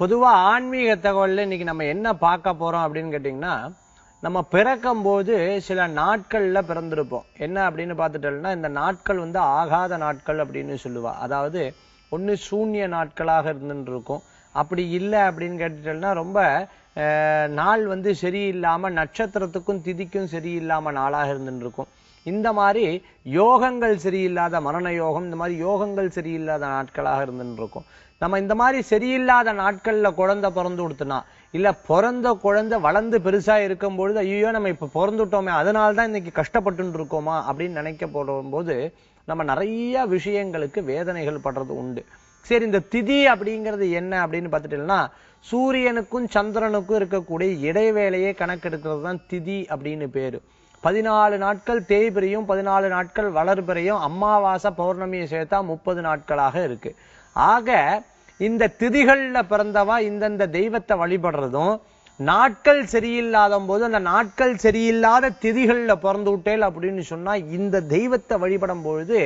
பொதுவாக ஆன்மீக தகவலில் இன்னைக்கு நம்ம என்ன பார்க்க போகிறோம் அப்படின்னு கேட்டிங்கன்னா நம்ம பிறக்கும் போது சில நாட்களில் பிறந்திருப்போம். என்ன அப்படின்னு பார்த்துட்டோம்னா இந்த நாட்கள் வந்து ஆகாத நாட்கள் அப்படின்னு சொல்லுவா. அதாவது ஒன்று சூன்ய நாட்களாக இருந்துருக்கும். இருக்கும் அப்படி இல்லை அப்படின்னு கேட்டுட்டோம்னா ரொம்ப நாள் வந்து சரியில்லாமல் நட்சத்திரத்துக்கும் திதிக்கும் சரியில்லாமல் நாளாக இருந்துருக்கும். இருக்கும் இந்த மாதிரி யோகங்கள் சரியில்லாத மரண யோகம் இந்த மாதிரி யோகங்கள் சரியில்லாத நாட்களாக இருந்துன்னு இருக்கும் நம்ம இந்த மாதிரி சரியில்லாத நாட்களில் குழந்தை பிறந்து கொடுத்தனா இல்லை பிறந்த குழந்தை வளர்ந்து பெருசாக இருக்கும் பொழுது ஐயோ நம்ம இப்போ பிறந்துட்டோமே அதனால தான் இன்னைக்கு கஷ்டப்பட்டு இருக்கோமா அப்படின்னு நினைக்க போடும்போது நம்ம நிறைய விஷயங்களுக்கு வேதனைகள் படுறது உண்டு. சரி இந்த திதி அப்படிங்கிறது என்ன அப்படின்னு பார்த்துட்டீங்கன்னா சூரியனுக்கும் சந்திரனுக்கும் இருக்கக்கூடிய இடைவேளையை கணக்கெடுக்கிறது தான் திதி அப்படின்னு பேரு. பதினாலு நாட்கள் தேய்பிரையும் பதினாலு நாட்கள் வளர்பிறையும் அமாவாசை பௌர்ணமியை சேர்த்தா முப்பது நாட்களாக இருக்கு. ஆக இந்த திதிகளில் பிறந்தவா இந்தந்த தெய்வத்தை வழிபடுறதும் நாட்கள் சரியில்லாத போது அந்த நாட்கள் சரியில்லாத திதிகளில் பிறந்து விட்டேல் அப்படின்னு சொன்னால் இந்த தெய்வத்தை வழிபடும் பொழுது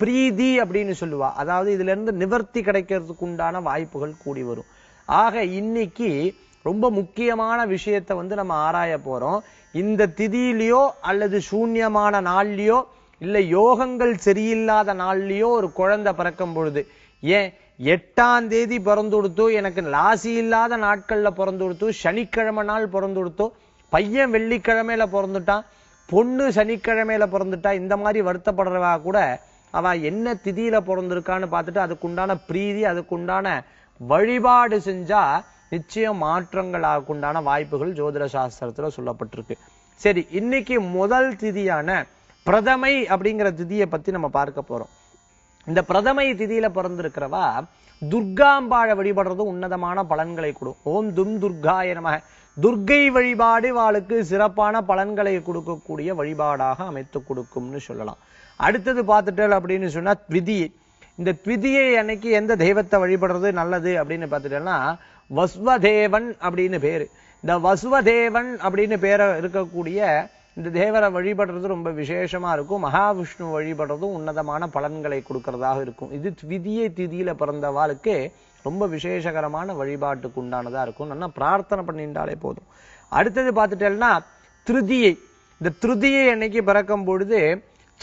பிரீதி அப்படின்னு சொல்லுவா. அதாவது இதுலேருந்து நிவர்த்தி கிடைக்கிறதுக்கு உண்டான வாய்ப்புகள் கூடி வரும். ஆக இன்னைக்கு ரொம்ப முக்கியமான விஷயத்தை வந்து நம்ம ஆராய போறோம். இந்த திதியிலையோ அல்லது சூன்யமான நாள்லையோ இல்லை யோகங்கள் சரியில்லாத நாள்லையோ ஒரு குழந்தை பிறக்கும் பொழுது ஏன்? எட்டாம் தேதி பிறந்து கொடுத்தோ எனக்கு ராசி இல்லாத நாட்களில் பிறந்து கொடுத்தோ சனிக்கிழமை நாள் பிறந்து கொடுத்தோ பையன் வெள்ளிக்கிழமையில பிறந்துட்டான் பொண்ணு சனிக்கிழமையில பிறந்துட்டா இந்த மாதிரி வருத்தப்படுறவா கூட அவன் என்ன திதியில பிறந்திருக்கான்னு பார்த்துட்டு அதுக்குண்டான பிரீதி அதுக்குண்டான வழிபாடு செஞ்சா நிச்சயம் மாற்றங்களாக உண்டான வாய்ப்புகள் ஜோதிட சாஸ்திரத்தில் சொல்லப்பட்டிருக்கு. சரி இன்னைக்கு முதல் திதியான பிரதமை அப்படிங்கிற திதியை பத்தி நம்ம பார்க்க போறோம். இந்த பிரதமை திதியில பிறந்திருக்கிறவா துர்காம்பாழை வழிபடுறது உன்னதமான பலன்களை கொடுக்கும் ஓம் தும் துர்காய நமக துர்க்கை வழிபாடு வாளுக்கு சிறப்பான பலன்களை கொடுக்கக்கூடிய வழிபாடாக அமைத்து கொடுக்கும்னு சொல்லலாம். அடுத்தது பார்த்துட்டல் அப்படின்னு சொன்னா விதி. இந்த த்விதியை அன்னைக்கு எந்த தெய்வத்தை வழிபடுறது நல்லது அப்படின்னு பார்த்துட்டோம்னா வஸ்வதேவன் அப்படின்னு பேரு. இந்த வசுவதேவன் அப்படின்னு பேரை இருக்கக்கூடிய இந்த தேவரை வழிபடுறது ரொம்ப விசேஷமா இருக்கும். மகாவிஷ்ணு வழிபடுறதும் உன்னதமான பலன்களை கொடுக்கறதாக இருக்கும். இது த்விதியை திதியில பிறந்தவாளுக்கு ரொம்ப விசேஷகரமான வழிபாட்டுக்கு உண்டானதா இருக்கும். நல்லா பிரார்த்தனை பண்ணிட்டாலே போதும். அடுத்தது பார்த்துட்டேன்னா திருதியை. இந்த திருதியை அன்னைக்கு பிறக்கும் பொழுது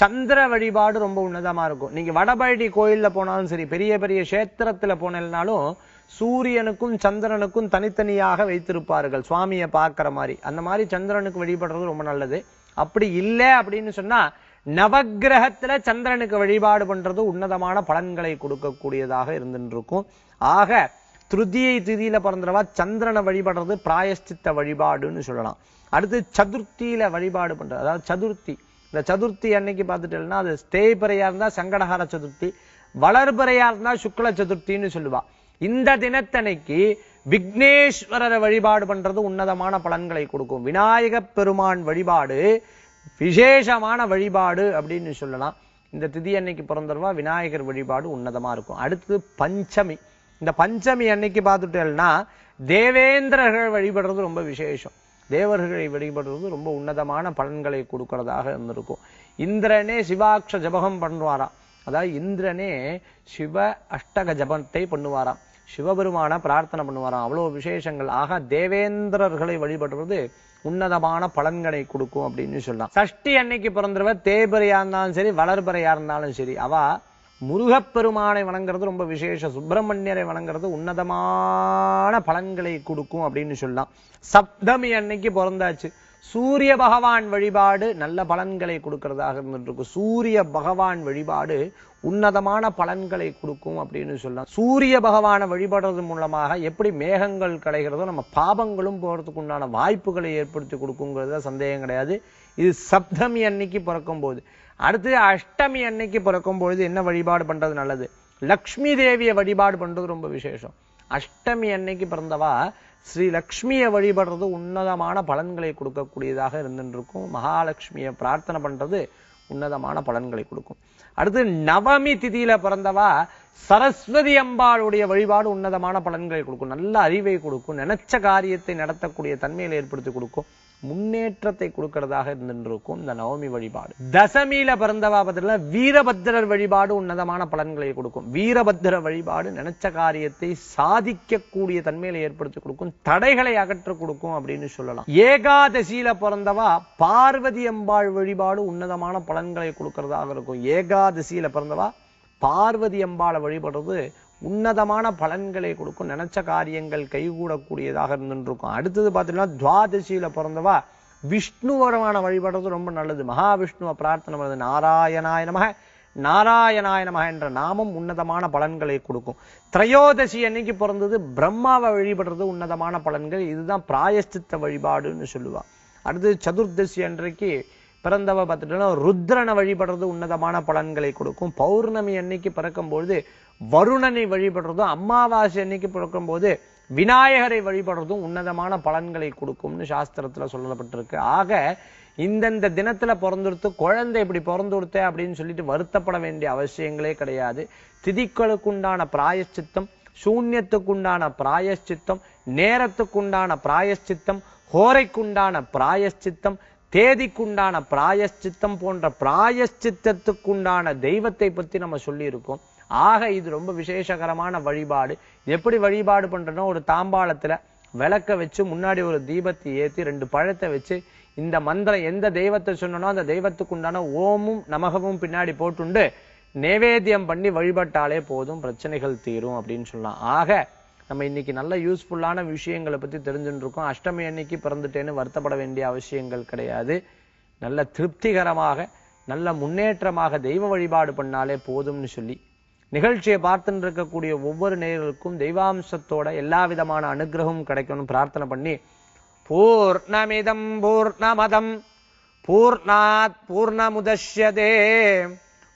சந்திர வழிபாடு ரொம்ப உன்னதமா இருக்கும். நீங்க வடபழனி கோயில்ல போனாலும் சரி பெரிய பெரிய கஷேத்திரத்துல போனாலும் சூரியனுக்கும் சந்திரனுக்கும் தனித்தனியாக வைத்திருப்பார்கள். சுவாமியை பார்க்கிற மாதிரி. அந்த மாதிரி சந்திரனுக்கு வழிபடுறது ரொம்ப நல்லது. அப்படி இல்லை அப்படின்னு சொன்னா நவகிரகத்துல சந்திரனுக்கு வழிபாடு பண்றது உன்னதமான பலன்களை கொடுக்கக்கூடியதாக இருந்துட்டு இருக்கும் ஆக திருதியை திதியில பிறந்தவா சந்திரனை வழிபடுறது பிராயஷ்டித்த வழிபாடுன்னு சொல்லலாம். அடுத்து சதுர்த்தியில வழிபாடு பண்றது. அதாவது சதுர்த்தி. இந்த சதுர்த்தி அன்னைக்கு பார்த்துட்டேன்னா அது தேய்பிறையா இருந்தா சங்கடஹார சதுர்த்தி வளர்பிறையா இருந்தா சுக்ல சதுர்த்தின்னு சொல்லுவா. இந்த தினத்தன்னைக்கு விக்னேஸ்வரரை வழிபாடு பண்றது உன்னதமான பலன்களை கொடுக்கும். விநாயக பெருமான் வழிபாடு விசேஷமான வழிபாடு அப்படின்னு சொல்லலாம். இந்த திதி அன்னைக்கு பிறந்தருவா விநாயகர் வழிபாடு உன்னதமா இருக்கும். அடுத்து பஞ்சமி. இந்த பஞ்சமி அன்னைக்கு பார்த்துட்டேன்னா தேவேந்திரர்கள் வழிபடுறது ரொம்ப விசேஷம். தேவர்களை வழிபடுறது ரொம்ப உன்னதமான பலன்களை கொடுக்கறதாக இருந்திருக்கும். இந்திரனே சிவாட்ச ஜபகம் பண்ணுவாராம். அதாவது இந்திரனே சிவ அஷ்டக ஜபத்தை பண்ணுவாராம். சிவபெருமான பிரார்த்தனை பண்ணுவாராம். அவ்வளவு விசேஷங்கள். ஆக தேவேந்திரர்களை வழிபடுறது உன்னதமான பலன்களை கொடுக்கும் அப்படின்னு சொல்லலாம். சஷ்டி அன்னைக்கு பிறந்தவ தேய்பிறையா இருந்தாலும் சரி வளர்பறையா இருந்தாலும் சரி அவ முருகப்பெருமானை வணங்குறது ரொம்ப விசேஷம். சுப்பிரமணியரை வணங்குறது உன்னதமான பலன்களை கொடுக்கும் அப்படின்னு சொல்லலாம். சப்தமி அன்னைக்கு பிறந்தாச்சு. சூரிய பகவான் வழிபாடு நல்ல பலன்களை கொடுக்கறதாக இருந்துட்டு இருக்கும் சூரிய பகவான் வழிபாடு உன்னதமான பலன்களை கொடுக்கும் அப்படின்னு சொல்லலாம். சூரிய பகவானை வழிபடுறது மூலமாக எப்படி மேகங்கள் கிடைக்கிறதோ நம்ம பாபங்களும் போகிறதுக்கு உண்டான வாய்ப்புகளை ஏற்படுத்தி கொடுக்குங்கிறதுல சந்தேகம் கிடையாது. இது சப்தமி அன்னைக்கு பிறக்கும் போது அடுத்து அஷ்டமி அன்னைக்கு பிறக்கும் பொழுது என்ன வழிபாடு பண்றது நல்லது? லக்ஷ்மி தேவியை வழிபாடு பண்றது ரொம்ப விசேஷம். அஷ்டமி அன்னைக்கு பிறந்தவா ஸ்ரீ லக்ஷ்மியை வழிபடுறது உன்னதமான பலன்களை கொடுக்கக்கூடியதாக இருந்துருக்கும். இருக்கும் மகாலட்சுமியை பிரார்த்தனை பண்றது உன்னதமான பலன்களை கொடுக்கும். அடுத்து நவமி திதியில பிறந்தவா சரஸ்வதி அம்பாளுடைய வழிபாடு உன்னதமான பலன்களை கொடுக்கும். நல்ல அறிவை கொடுக்கும். நினைச்ச காரியத்தை நடத்தக்கூடிய தன்மையில ஏற்படுத்தி கொடுக்கும். முன்னேற்றத்தை கொடுக்கறதாக இருந்திருக்கும் இந்த நவமி வழிபாடு. தசமியில பிறந்தவா பத்திரத்தில் வீரபத்திரர் வழிபாடு உன்னதமான பலன்களை கொடுக்கும். வீரபத்திர வழிபாடு நினைச்ச காரியத்தை சாதிக்கக்கூடிய தன்மையில ஏற்படுத்தி கொடுக்கும். தடைகளை அகற்ற கொடுக்கும் அப்படின்னு சொல்லலாம். ஏகாதசியில பிறந்தவா பார்வதி அம்பாள் வழிபாடு உன்னதமான பலன்களை கொடுக்கறதாக இருக்கும். ஏகாதசியில பிறந்தவா பார்வதி அம்பாளை வழிபடுறது உன்னதமான பலன்களை கொடுக்கும். நினைச்ச காரியங்கள் கைகூடக்கூடியதாக இருந்துருக்கும். அடுத்தது பார்த்தீங்கன்னா துவாதசியில பிறந்தவா விஷ்ணுவரமான வழிபடுறது ரொம்ப நல்லது. மகாவிஷ்ணுவை பிரார்த்தனை பண்ணுறது நாராயணாய நமக நாராயணாய நமக என்ற நாமம் உன்னதமான பலன்களை கொடுக்கும். திரையோதசி அன்னைக்கு பிறந்தது. பிரம்மாவை வழிபடுறது உன்னதமான பலன்கள். இதுதான் பிராயஸ்தித்த வழிபாடுன்னு சொல்லுவாள் அடுத்து சதுர்தசி அன்றைக்கு பிறந்தவ பார்த்துட்டோம்னா ருத்ரனை வழிபடுறது உன்னதமான பலன்களை கொடுக்கும். பௌர்ணமி அன்னைக்கு பிறக்கும்பொழுது வருணனை வழிபடுறதும் அமாவாசை அன்னைக்கு பிறக்கும்போது விநாயகரை வழிபடுறதும் உன்னதமான பலன்களை கொடுக்கும்னு சாஸ்திரத்துல சொல்லப்பட்டிருக்கு. ஆக இந்தந்த தினத்துல பிறந்துடுத்து குழந்தை இப்படி பிறந்து கொடுத்தே அப்படின்னு சொல்லிட்டு வருத்தப்பட வேண்டிய அவசியங்களே கிடையாது. திதிக்களுக்குண்டான பிராயச்சித்தம் சூன்யத்துக்குண்டான பிராயச்சித்தம் நேரத்துக்குண்டான பிராயச்சித்தம் ஹோரைக்குண்டான பிராயச்சித்தம் தேதிக்குண்டான பிராயஷ்சித்தம் போன்ற பிராயஷ்சித்தத்துக்குண்டான தெய்வத்தை பற்றி நம்ம சொல்லியிருக்கோம். ஆக இது ரொம்ப விசேஷகரமான வழிபாடு. எப்படி வழிபாடு பண்றோம்னா ஒரு தாம்பாளத்தில் விளக்க வச்சு முன்னாடி ஒரு தீபத்தை ஏற்றி ரெண்டு பழத்தை வச்சு இந்த மந்திரம் எந்த தெய்வத்தை சொன்னனோ அந்த தெய்வத்துக்கு உண்டான ஓமும் நமகமும் பின்னாடி போட்டுண்டு நேவேத்தியம் பண்ணி வழிபட்டாலே போதும் பிரச்சனைகள் தீரும் அப்படின்னு சொல்லலாம். ஆக நம்ம இன்னைக்கு நல்ல யூஸ்ஃபுல்லான விஷயங்களை பற்றி தெரிஞ்சுட்டு இருக்கோம் அஷ்டமி அன்னைக்கு பிறந்துட்டேன்னு வருத்தப்பட வேண்டிய அவசியங்கள் கிடையாது. நல்ல திருப்திகரமாக நல்ல முன்னேற்றமாக தெய்வ வழிபாடு பண்ணாலே போதும்னு சொல்லி நிகழ்ச்சியை பார்த்துட்டு இருக்கக்கூடிய ஒவ்வொரு நேர்களுக்கும் தெய்வாம்சத்தோட எல்லா விதமான அனுகிரகமும் கிடைக்கணும்னு பிரார்த்தனை பண்ணி பூர்ணமிதம் பூர்ணமதம் பூர்ணாத் பூர்ணமுதே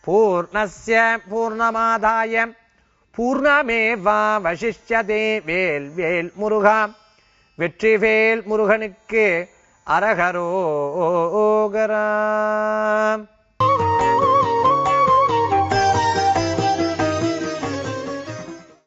பூர்ணஸ்ய பூர்ணமாதாயம் பூர்ணமேவா வசிஷ்யதே வேல் வேல் முருகா. வெற்றிவேல் முருகனுக்கு அரகரோகராம்